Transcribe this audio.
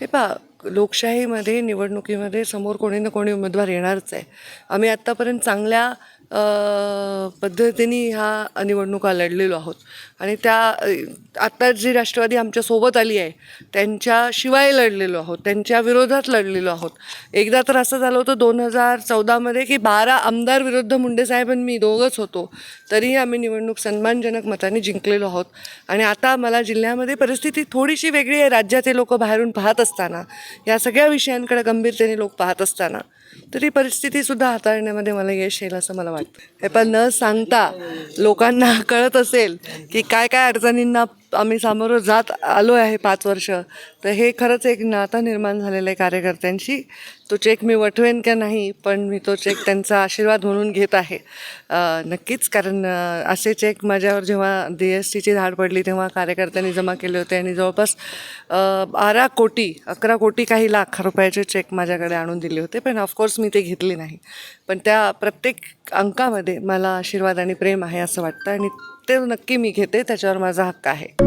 हे पहा लोकशाहीमध्ये निवडणुकीमध्ये समोर कोणी ना कोणी उमेदवार येणारच आहे. आम्ही आत्तापर्यंत चांगल्या पद्धतीने ह्या निवडणुका लढलेलो आहोत. आणि त्या आत्ता जी राष्ट्रवादी आमच्यासोबत आली आहे त्यांच्याशिवाय लढलेलो आहोत त्यांच्या विरोधात लढलेलो आहोत. एकदा तर असं झालं होतं दोन हजार चौदामध्ये की बारा आमदार विरुद्ध मुंडे साहेब आणि मी दोघंच होतो. तरीही आम्ही निवडणूक सन्मानजनक मताने जिंकलेलो आहोत. आणि आता मला जिल्ह्यामध्ये परिस्थिती थोडीशी वेगळी आहे. राज्याचे लोक बाहेरून पाहत असताना या सगळ्या विषयांकडे गंभीरतेने लोक पाहत असताना. तरी परिस्थितीसुद्धा हाताळण्यामध्ये मला यश येईल असं मला वाटतं. हे पण न सांगता लोकांना कळत असेल की काय काय अडचणींना आम्ही सामोरं जात आलो आहे पाच वर्ष. तर हे खरंच एक नातं निर्माण झालेलं आहे कार्यकर्त्यांशी. तो चेक मी वठवेन का नाही पण मी तो चेक त्यांचा आशीर्वाद म्हणून घेत आहे. नक्कीच कारण असे चेक माझ्यावर जेव्हा डी एस टीची धाड पडली तेव्हा कार्यकर्त्यांनी जमा केले होते आणि जवळपास बारा कोटी अकरा कोटी काही लाख रुपयाचे चेक माझ्याकडे आणून दिले होते. पण ऑफकोर्स मी ते घेतले नाही. पण त्या प्रत्येक अंकामध्ये मला आशीर्वाद आणि प्रेम आहे असं वाटतं आणि ते नक्की मी घेते त्याच्यावर माझा हक्क आहे.